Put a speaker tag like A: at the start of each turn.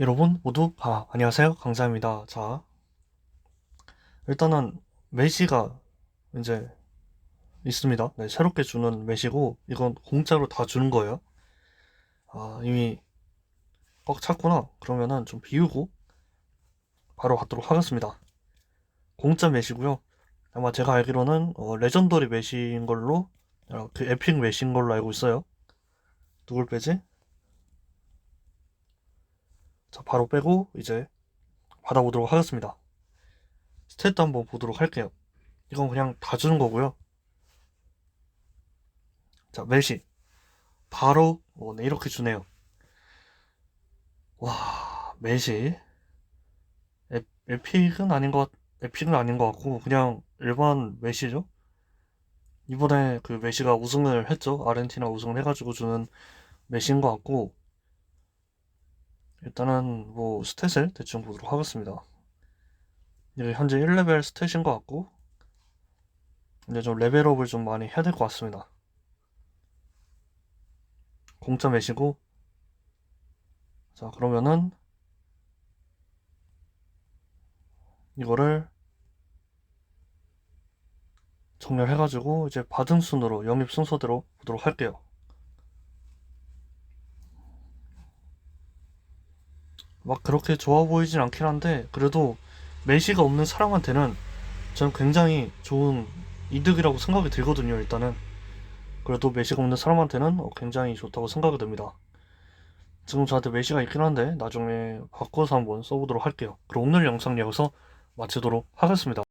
A: 여러분 모두 아, 안녕하세요. 강사입니다. 자, 일단은 메시가 이제 있습니다. 네, 새롭게 주는 메시고 이건 공짜로 다 주는 거예요. 아, 이미 꽉 찼구나. 그러면은 좀 비우고 바로 받도록 하겠습니다. 공짜 메시고요. 아마 제가 알기로는 어, 레전더리 메시인 걸로 어, 그 에픽 메시인 걸로 알고 있어요. 누굴 빼지? 자, 바로 빼고 이제 받아보도록 하겠습니다. 스탯도 한번 보도록 할게요. 이건 그냥 다 주는 거고요. 자, 멜시. 바로 어, 네, 이렇게 주네요. 와, 멜시. 에, 에픽은 아닌 것, 에픽은 아닌 것 같고 그냥 일반 메시죠. 이번에 그 메시가 우승을 했죠. 아르헨티나 우승을 해가지고 주는 메시인 것 같고 일단은 뭐 스탯을 대충 보도록 하겠습니다. 현재 1레벨 스탯인 것 같고 이제 좀 레벨업을 좀 많이 해야 될 것 같습니다. 공짜 매시고 자 그러면은 이거를 정렬해가지고 이제 받은 순으로 영입 순서대로 보도록 할게요. 막 그렇게 좋아 보이진 않긴 한데 그래도 메시가 없는 사람한테는 저는 굉장히 좋은 이득이라고 생각이 들거든요 일단은. 그래도 메시가 없는 사람한테는 어, 굉장히 좋다고 생각이 듭니다. 지금 저한테 메시가 있긴 한데 나중에 바꿔서 한번 써보도록 할게요. 그럼 오늘 영상 여기서 마치도록 하겠습니다